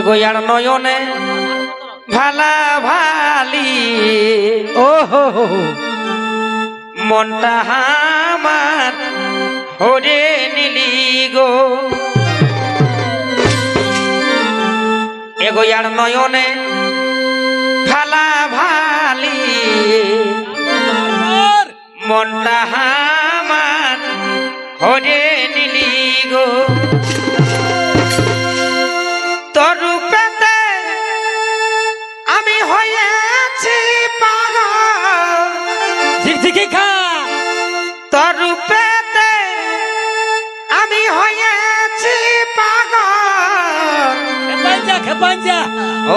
এগোয়ার নয়নে ভালা ভালি ও হো। মনটা হামার হরে নিলি গো এগোয়ার নয়নে ঝিকঝিকি খা। তোর রূপেতে আমি হয়েছি পাগল। খেপাঞ্জা খেপাঞ্জা।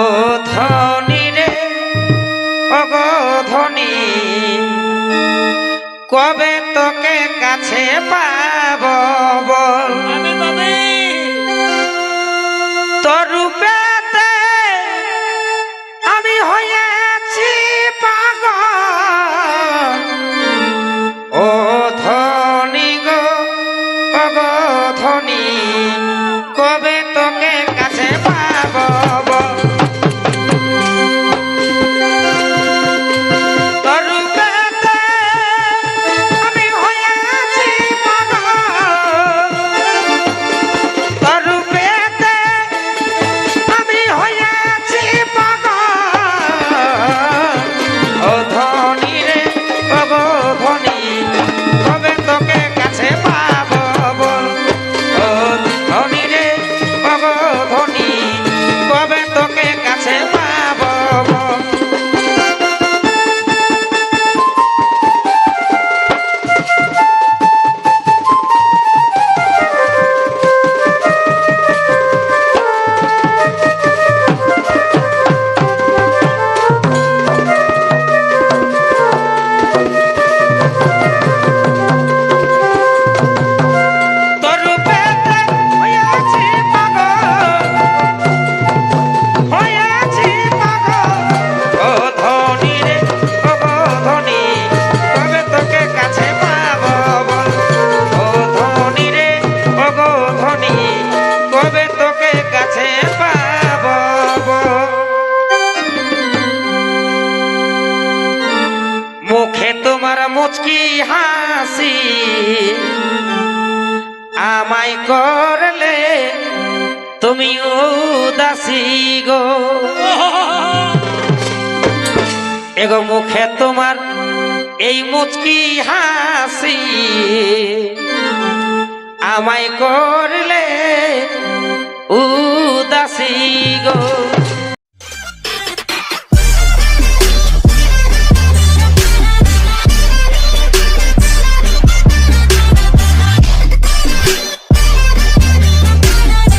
ও ধনী রে অগো ধনী কবে তোকে কাছে পাব বল? আমি ধনী কবে মুখে তোমার মুচকি হাসি, আমায় করলে তুমি উদাসী গো। এগো মুখে তোমার এই মুচকি হাসি, আমায় করলে উদাসী গো।